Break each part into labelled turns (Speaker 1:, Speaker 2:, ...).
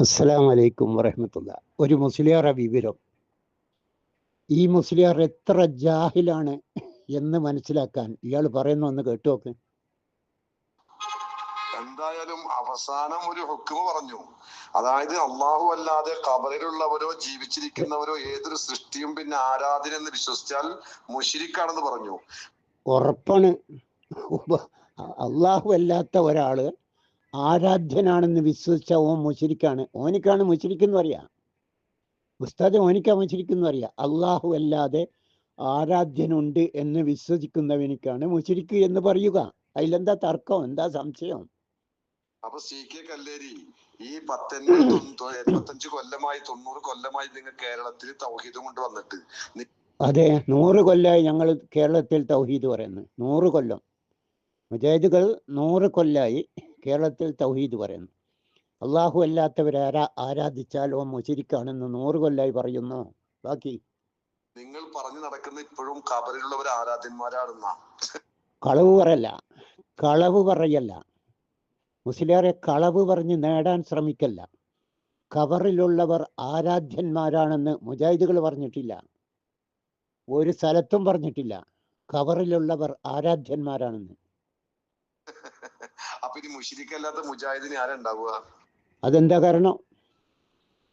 Speaker 1: അസ്സലാം വലൈക്കും വറഹമത്തുള്ള. ഒരു മുസ്ലിയാറെ വിവരം. ഈ മുസ്ലിയാർ എത്ര ജാഹിലാണ് എന്ന് മനസ്സിലാക്കാൻ ഇയാൾ പറയുന്ന ഒന്ന് കേട്ടു നോക്ക്.
Speaker 2: എന്തായാലും അവസാനം ഒരു ഹുക്കുമ പറഞ്ഞു. അതായത് അള്ളാഹു അല്ലാതെ കബറിലുള്ളവരോ ജീവിച്ചിരിക്കുന്നവരോ ഏതൊരു സൃഷ്ടിയും പിന്നെ ആരാധന എന്ന് വിശ്വസിച്ചാൽ മുഷിരിക്കാണെന്ന് പറഞ്ഞു.
Speaker 1: ഉറപ്പാണ്. അള്ളാഹു അല്ലാത്ത ഒരാൾ ആരാധ്യനാണെന്ന് വിശ്വസിച്ച ഓൻ മുശരിക്കാണ് ഓനിക്കാണ് മുശരിക്കെന്ന് പറയാ. ഉസ്താദ് ഓനിക്കാ മുശരിക്കെന്ന് പറയാ. അള്ളാഹു അല്ലാതെ ആരാധ്യനുണ്ട് എന്ന് വിശ്വസിക്കുന്നവനിക്കാണ് മുശരിക്ക് എന്ന് പറയുക. അതിലെന്താ തർക്കം? എന്താ സംശയം?
Speaker 2: അപ്പൊ സി കെ കല്ലേരി ഈ പത്തൊൻപത് എൺപത്തഞ്ച് കൊല്ലമായി തൊണ്ണൂറ് കൊല്ലമായി നിങ്ങൾ കേരളത്തിൽ തൗഹീദ് കൊണ്ട് വന്നിട്ട്.
Speaker 1: അതെ നൂറ് കൊല്ലമായി ഞങ്ങൾ കേരളത്തിൽ തൗഹീദ് പറയുന്നു. നൂറ് കൊല്ലം. മുജാഹിദുകൾ നൂറ് കൊല്ലായി. കേരളത്തിൽ തൗഹീദ് പറയുന്നു. അള്ളാഹു അല്ലാത്തവരെ ആരാ ആരാധിച്ചാൽ ഓ മുശരിക്കാണെന്ന് നൂറ് കൊല്ലായി പറയുന്നു. ബാക്കി
Speaker 2: നിങ്ങൾ പറഞ്ഞു നടക്കുന്ന ഇപ്പോഴും കബറിലുള്ളവർ ആരാധ്യന്മാരാണെന്നാ?
Speaker 1: കളവ് പറയല്ല. കളവ് പറയല്ല. മുസ്ലിയാരെ കളവ് പറഞ്ഞ് നേടാൻ ശ്രമിക്കല്ല. കവറിലുള്ളവർ ആരാധ്യന്മാരാണെന്ന് മുജാഹിദുകൾ പറഞ്ഞിട്ടില്ല. ഒരു സ്ഥലത്തും പറഞ്ഞിട്ടില്ല. കവറിലുള്ളവർ ആരാധ്യന്മാരാണെന്ന്.
Speaker 2: അപ്പൊ ഇനി മുഷിരിക്കല്ലാത്ത മുജാഹിദിന് ആരുണ്ടാവുക?
Speaker 1: അതെന്താ കാരണം?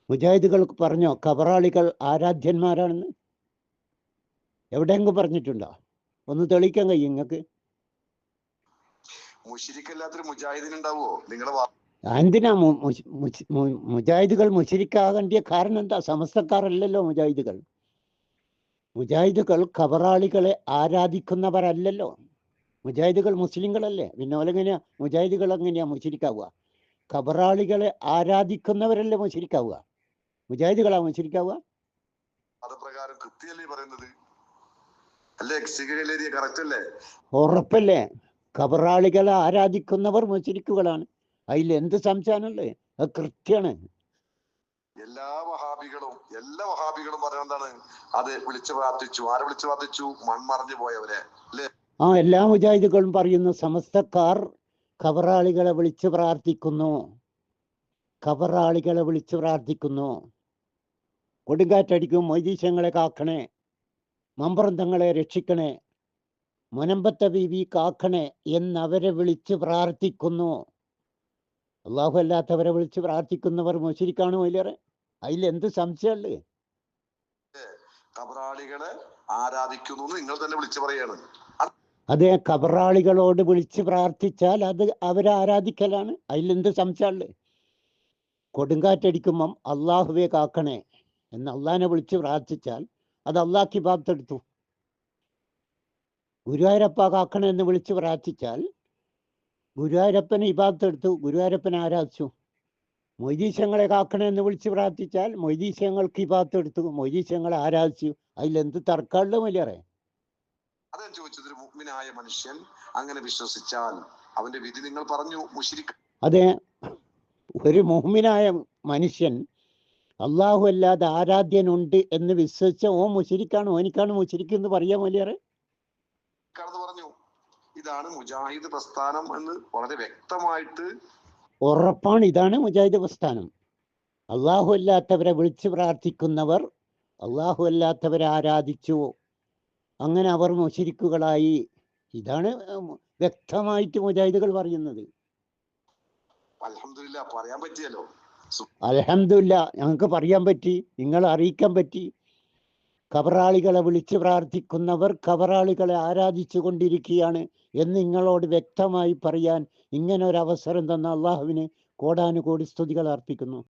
Speaker 1: മുജാഹിദുകൾക്ക് പറഞ്ഞോ കബറാളികൾ ആരാധ്യന്മാരാണെന്ന്? എവിടെയെങ്കിലും പറഞ്ഞിട്ടുണ്ടോ? ഒന്ന് തെളിയിക്കാൻ കഴിയും നിങ്ങൾക്ക്
Speaker 2: മുഷിരിക്കല്ലാത്തൊരു മുജാഹിദിന് ഉണ്ടാവുമോ നിങ്ങളെ വാ-
Speaker 1: എന്തിനാ മുജാഹിദുകൾ മുഷിരിക്കാകേണ്ടിയ കാരണം എന്താ? സമസ്തക്കാരല്ലല്ലോ മുജാഹിദുകൾ. മുജാഹിദുകൾ കബറാളികളെ ആരാധിക്കുന്നവരല്ലല്ലോ. മുജാഹിദുകൾ മുസ്ലിങ്ങളല്ലേ? പിന്നെ ഓലെങ്ങനെയാ മുജാഹിദുകൾ എങ്ങനെയാ മുശരിക്കാവുക? ഖബറാളികളെ ആരാധിക്കുന്നവരല്ലേ മുശരിക്കാവുക? മുജാഹിദുകളാ മുശരിക്കാവുക?
Speaker 2: മതപ്രകാരം കൃത്യല്ലേ പറയുന്നത്? അല്ലേ? കറക്റ്റ്
Speaker 1: ഉറപ്പല്ലേ? ഖബറാളികളെ ആരാധിക്കുന്നവർ മുശരിക്കുകളാണ്. അതിൽ എന്ത് സംശയമാണല്ലേ അത് കൃത്യാണ്
Speaker 2: എല്ലാ വഹാബികളും എല്ലാ വഹാബികളും പറയുന്നത് എന്താണ്? അത് വിളിച്ചു പ്രാർത്ഥിച്ചു. ആരെ വിളിച്ചു പ്രാർത്ഥിച്ചു? മൺമറഞ്ഞു പോയവരെ. അല്ലേ?
Speaker 1: ആ എല്ലാ മുജാഹിദുകളും പറയുന്നു സമസ്തക്കാർ കബറാളികളെ വിളിച്ച് പ്രാർത്ഥിക്കുന്നു. കബറാളികളെ വിളിച്ച് പ്രാർത്ഥിക്കുന്നു. കൊടുങ്കാറ്റടിക്കും മൊയ്തീശങ്ങളെ കാക്കണേ. മമ്പറന്തങ്ങളെ രക്ഷിക്കണേ. മുനമ്പത്തെ ബീവി കാക്കണേ എന്നവരെ വിളിച്ച് പ്രാർത്ഥിക്കുന്നു. അള്ളാഹു അല്ലാത്തവരെ വിളിച്ച് പ്രാർത്ഥിക്കുന്നവർ മുശരിക്കാണ് വലിയേറെ അതിൽ എന്ത് സംശയമല്ലേ
Speaker 2: കബറാളികളെ ആരാധിക്കുന്നു നിങ്ങൾ തന്നെ വിളിച്ചു പറയാണ്.
Speaker 1: അതെ കബറാളികളോട് വിളിച്ച് പ്രാർത്ഥിച്ചാൽ അത് അവരെ ആരാധിക്കലാണ്. അതിലെന്ത് സംശയമുള്ളത് കൊടുങ്കാറ്റടിക്കുമ്പം അള്ളാഹുവെ കാക്കണേ എന്ന് അള്ളാഹിനെ വിളിച്ച് പ്രാർത്ഥിച്ചാൽ അത് അള്ളാഹ്ക്ക് ബാബ്തെടുത്തു ഗുരുവായൂരപ്പ കാക്കണേ എന്ന് വിളിച്ച് പ്രാർത്ഥിച്ചാൽ ഗുരുവായൂരപ്പനെ ഇബാബ്തെടുത്തു ഗുരുവായൂരപ്പനെ ആരാധിച്ചു? മൊയ്തീശങ്ങളെ കാക്കണേ എന്ന് വിളിച്ച് പ്രാർത്ഥിച്ചാൽ മൊയ്തീശങ്ങൾക്ക് ഇബാബ്തെടുത്തു മൊയ്തീശങ്ങളെ ആരാധിച്ചു. അതിലെന്ത് തർക്കമുള്ള മലിയറേ
Speaker 2: അതാ ചോദിച്ചത് ഒരു മുഗ്മിനായ മനുഷ്യൻ അങ്ങനെ വിശ്വസിച്ചാൽ അവന്റെ വിധി നിങ്ങൾ പറഞ്ഞു മുഷിരിക്ക
Speaker 1: അതെ ഒരു മുഹ്മിനായ മനുഷ്യൻ അള്ളാഹു അല്ലാതെ ആരാധ്യനുണ്ട് എന്ന് വിശ്വസിച്ച ഓ മുശരിക്കാണ് ഓനിക്കാണ് മുശരിക്ക് എന്ന് പറയാൻ വലിയേറെ
Speaker 2: പറഞ്ഞു. ഇതാണ് മുജാഹിദ് പ്രസ്ഥാനം എന്ന് വളരെ വ്യക്തമായിട്ട്
Speaker 1: ഉറപ്പാണ് ഇതാണ് മുജാഹിദ് പ്രസ്ഥാനം. അള്ളാഹു അല്ലാത്തവരെ വിളിച്ചു പ്രാർത്ഥിക്കുന്നവർ അള്ളാഹു അല്ലാത്തവരെ ആരാധിച്ചു അങ്ങനെ അവർ മുശരിക്കുകളായി. ഇതാണ് വ്യക്തമായിട്ട് മുജാഹിദുകൾ പറയുന്നത്.
Speaker 2: പറയാൻ പറ്റിയല്ലോ.
Speaker 1: അലഹമില്ല ഞങ്ങൾക്ക് പറയാൻ പറ്റി നിങ്ങളെ അറിയിക്കാൻ പറ്റി. കബറാളികളെ വിളിച്ച് പ്രാർത്ഥിക്കുന്നവർ കബറാളികളെ ആരാധിച്ചു കൊണ്ടിരിക്കുകയാണ് എന്ന് നിങ്ങളോട് വ്യക്തമായി പറയാൻ ഇങ്ങനെ ഒരു അവസരം തന്ന അള്ളാഹുവിന് കോടാനുകോടി സ്തുതികൾ അർപ്പിക്കുന്നു.